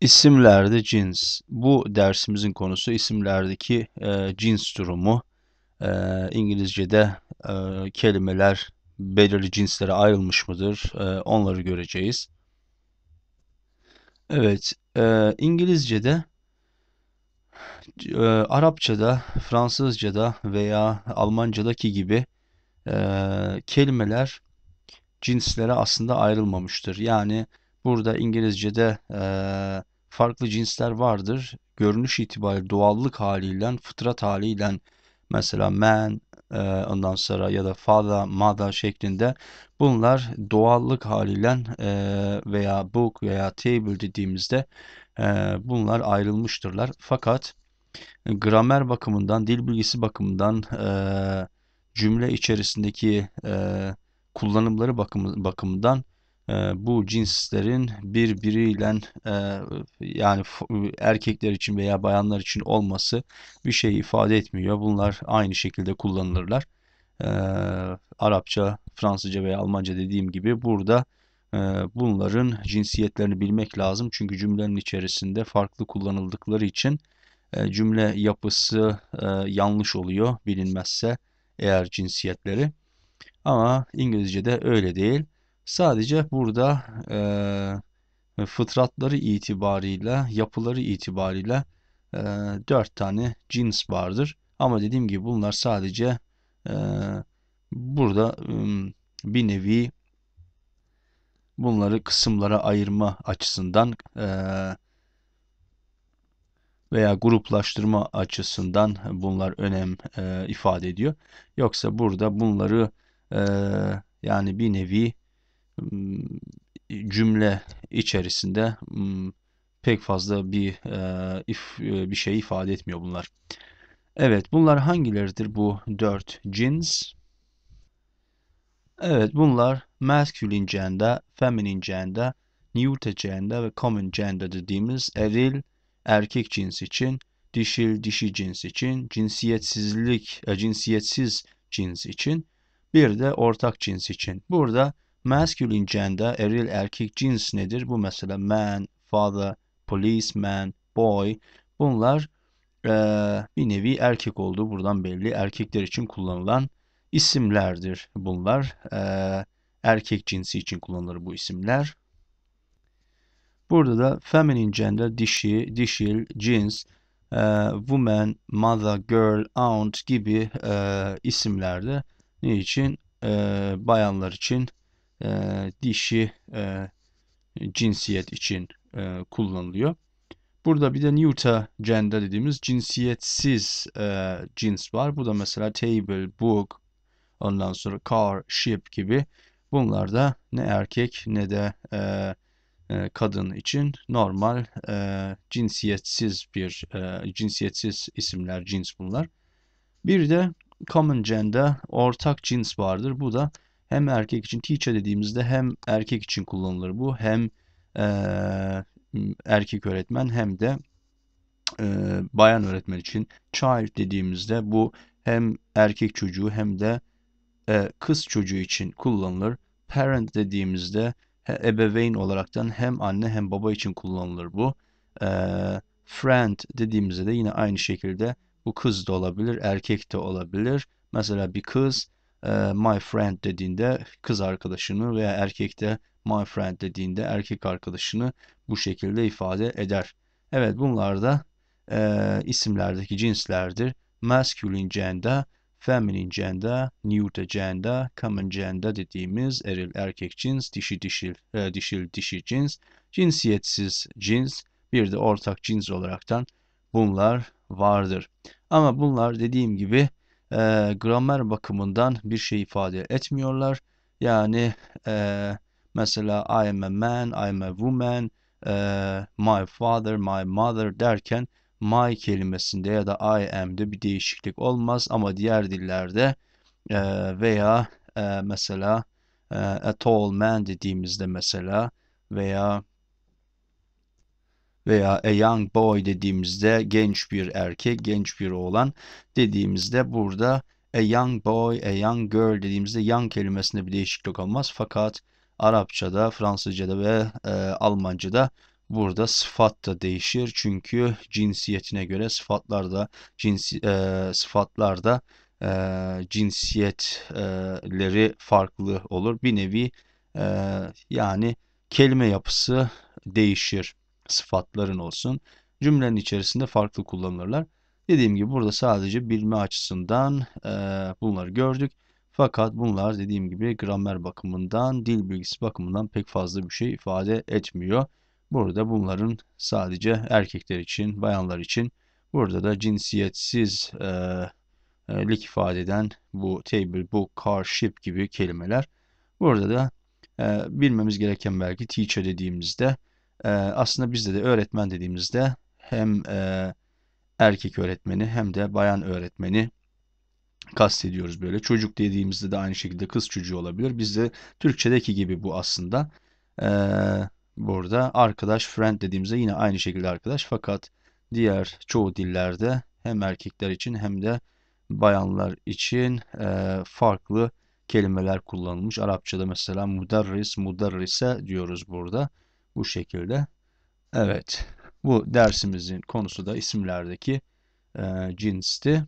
İsimlerde cins. Bu dersimizin konusu isimlerdeki e, cins durumu. E, İngilizce'de e, kelimeler belirli cinslere ayrılmış mıdır? E, onları göreceğiz. Evet, e, İngilizce'de, e, Arapça'da, Fransızca'da veya Almanca'daki gibi e, kelimeler cinslere aslında ayrılmamıştır. Yani burada İngilizce'de e, farklı cinsler vardır. Görünüş itibariyle doğallık haliyle, fıtrat haliyle mesela man, e, ondan sonra ya da father, mother şeklinde bunlar doğallık haliyle e, veya book veya table dediğimizde e, bunlar ayrılmıştırlar. Fakat gramer bakımından, dil bilgisi bakımından e, cümle içerisindeki e, kullanımları bakım, bakımından e, bu cinslerin birbiriyle yani erkekler için veya bayanlar için olması bir şey ifade etmiyor. Bunlar aynı şekilde kullanılırlar. Arapça, Fransızca veya Almanca dediğim gibi burada bunların cinsiyetlerini bilmek lazım. Çünkü cümlenin içerisinde farklı kullanıldıkları için cümle yapısı yanlış oluyor bilinmezse eğer cinsiyetleri. Ama İngilizce'de öyle değil. Sadece burada e, fıtratları itibarıyla, yapıları itibariyle e, 4 tane cins vardır. Ama dediğim gibi bunlar sadece e, burada e, bir nevi bunları kısımlara ayırma açısından e, veya gruplaştırma açısından bunlar önem e, ifade ediyor. Yoksa burada bunları e, yani bir nevi cümle içerisinde pek fazla bir e, if, e, bir şey ifade etmiyor bunlar. Evet, bunlar hangileridir bu dört cins? Evet, bunlar masculine gender, feminine gender, neuter gender ve common gender dediğimiz eril erkek cins için, dişil dişi cins için, cinsiyetsizlik, e, cinsiyetsiz cins için, bir de ortak cins için. Burada masculine gender, eril erkek cins nedir? Bu mesela man, father, policeman, boy. Bunlar e, bir nevi erkek olduğu buradan belli. Erkekler için kullanılan isimlerdir bunlar. E, erkek cinsi için kullanılır bu isimler. Burada da feminine gender dişi, dişil, cins, e, woman, mother, girl, aunt gibi e, isimlerde ne için? E, bayanlar için e, dişi e, cinsiyet için e, kullanılıyor. Burada bir de neuter gender dediğimiz cinsiyetsiz e, cins var. Bu da mesela table, book, ondan sonra car, ship gibi. Bunlar da ne erkek ne de e, e, kadın için normal e, cinsiyetsiz bir e, cinsiyetsiz isimler, cins bunlar. Bir de common gender, ortak cins vardır. Bu da hem erkek için teacher dediğimizde hem erkek için kullanılır bu. Hem e, erkek öğretmen hem de e, bayan öğretmen için child dediğimizde bu hem erkek çocuğu hem de e, kız çocuğu için kullanılır. Parent dediğimizde ebeveyn olaraktan hem anne hem baba için kullanılır bu. E, friend dediğimizde de yine aynı şekilde bu kız da olabilir, erkek de olabilir. Mesela bir kız my friend dediğinde kız arkadaşını veya erkek de my friend dediğinde erkek arkadaşını bu şekilde ifade eder. Evet bunlar da e, isimlerdeki cinslerdir. Masculine gender, feminine gender, neuter gender, common gender dediğimiz eril erkek cins, dişi dişil, e, dişil dişi cins, cinsiyetsiz cins, bir de ortak cins olaraktan bunlar vardır. Ama bunlar dediğim gibi e, gramer bakımından bir şey ifade etmiyorlar. Yani e, mesela I am a man, I am a woman, e, my father, my mother derken my kelimesinde ya da I am'de bir değişiklik olmaz ama diğer dillerde e, veya e, mesela e, a tall man dediğimizde mesela veya veya a young boy dediğimizde genç bir erkek, genç bir oğlan dediğimizde burada a young boy, a young girl dediğimizde young kelimesinde bir değişiklik olmaz. Fakat Arapçada, Fransızcada ve e, Almancada burada sıfat da değişir. Çünkü cinsiyetine göre sıfatlar da cinsi, e, sıfatlar da e, cinsiyetleri farklı olur. Bir nevi e, yani kelime yapısı değişir sıfatların olsun. Cümlenin içerisinde farklı kullanılırlar. Dediğim gibi burada sadece bilme açısından e, bunları gördük. Fakat bunlar dediğim gibi gramer bakımından, dil bilgisi bakımından pek fazla bir şey ifade etmiyor. Burada bunların sadece erkekler için, bayanlar için, burada da cinsiyetsiz e, e, lik ifade eden bu table, book, car, ship gibi kelimeler. Burada da e, bilmemiz gereken belki teacher dediğimizde e, aslında bizde de öğretmen dediğimizde hem e, erkek öğretmeni hem de bayan öğretmeni kastediyoruz böyle. Çocuk dediğimizde de aynı şekilde kız çocuğu olabilir. Bizde Türkçedeki gibi bu aslında. Ee, burada arkadaş, friend dediğimizde yine aynı şekilde arkadaş. Fakat diğer çoğu dillerde hem erkekler için hem de bayanlar için e, farklı kelimeler kullanılmış. Arapçada mesela mudarris, mudarrise diyoruz burada. Bu şekilde. Evet. Bu dersimizin konusu da isimlerdeki e, cinsti.